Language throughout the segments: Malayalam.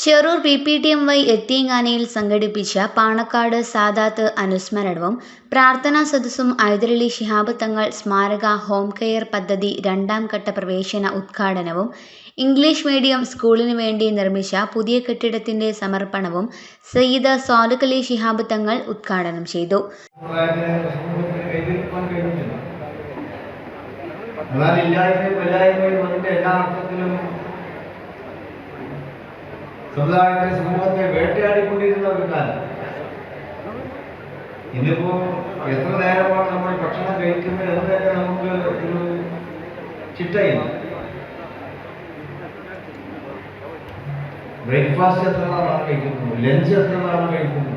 Cherur P P T M Y എത്തിയങ്ങാനയിൽ സംഘടിപ്പിച്ച പാണക്കാട് സാദാത്ത് അനുസ്മരണവും പ്രാർത്ഥനാ സദസ്സും ഐദരലി ശിഹാബ് തങ്ങൾ സ്മാരക ഹോം കെയർ പദ്ധതി രണ്ടാം ഘട്ട പ്രവേശന ഉദ്ഘാടനവും ഇംഗ്ലീഷ് മീഡിയം സ്കൂളിനു വേണ്ടി നിർമ്മിച്ച പുതിയ കെട്ടിടത്തിന്റെ സമർപ്പണവും സയ്യിദ് അലി ശിഹാബ് തങ്ങൾ ഉദ്ഘാടനം ചെയ്തു. എല്ലാ സമൂഹത്തിന് സമുദായത്തെ സമൂഹത്തെ വേട്ടയാടിക്കൊണ്ടിരുന്ന ഒരു കാലം. ഇന്നിപ്പോ എത്ര നേരമാണ് നമ്മൾ ഭക്ഷണം കഴിക്കുന്നത് എന്ന് തന്നെ നമുക്ക് ഒരു ചിട്ടയില്ല. ബ്രേക്ക്ഫാസ്റ്റ് എത്ര തവണ കഴിക്കുന്നു ലഞ്ച് എത്ര തവണ കഴിക്കുന്നു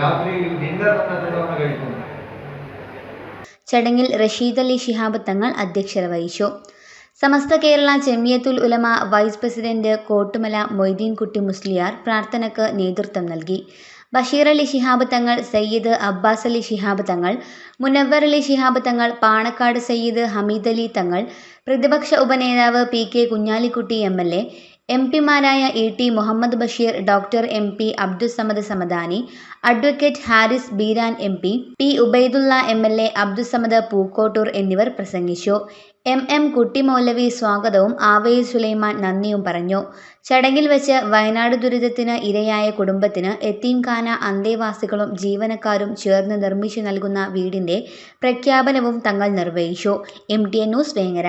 രാത്രി ഡിന്നർ എത്ര തവണ കഴിക്കുന്നു ചടങ്ങിൽ റഷീദ് അലി ശിഹാബ് തങ്ങൾ അധ്യക്ഷത വഹിച്ചു. സമസ്ത കേരള ജമിയത്തുൽ ഉലമ വൈസ് പ്രസിഡന്റ് കോട്ടുമല മൊയ്തീൻകുട്ടി മുസ്ലിയാർ പ്രാർത്ഥനക്ക് നേതൃത്വം നൽകി. ബഷീർ അലി ശിഹാബ് തങ്ങൾ സയ്യിദ് അബ്ബാസ് അലി ശിഹാബ് തങ്ങൾ മുനവർ അലി ശിഹാബ് തങ്ങൾ പാണക്കാട് സയ്യിദ് ഹമീദ് അലി തങ്ങൾ പ്രതിപക്ഷ ഉപനേതാവ് P K Kunhalikutty M L A M പിമാരായ E T Muhammad Basheer doctor M P Abdussamad Samadani advocate Haris Beeran M P P Ubaidulla M L A Abdussamad Pookkottur എന്നിവർ പ്രസംഗിച്ചു. എം എം കുട്ടിമൗലവി സ്വാഗതവും ആവയിൽ സുലൈമാൻ നന്ദിയും പറഞ്ഞു. ചടങ്ങിൽ വെച്ച് വയനാട് ദുരിതത്തിന് ഇരയായ കുടുംബത്തിന് എത്തീംഖാന അന്തേവാസികളും ജീവനക്കാരും ചേർന്ന് നിർമ്മിച്ചു നൽകുന്ന വീടിന്റെ പ്രഖ്യാപനവും തങ്ങൾ നിർവഹിച്ചു. M T N news Vengara.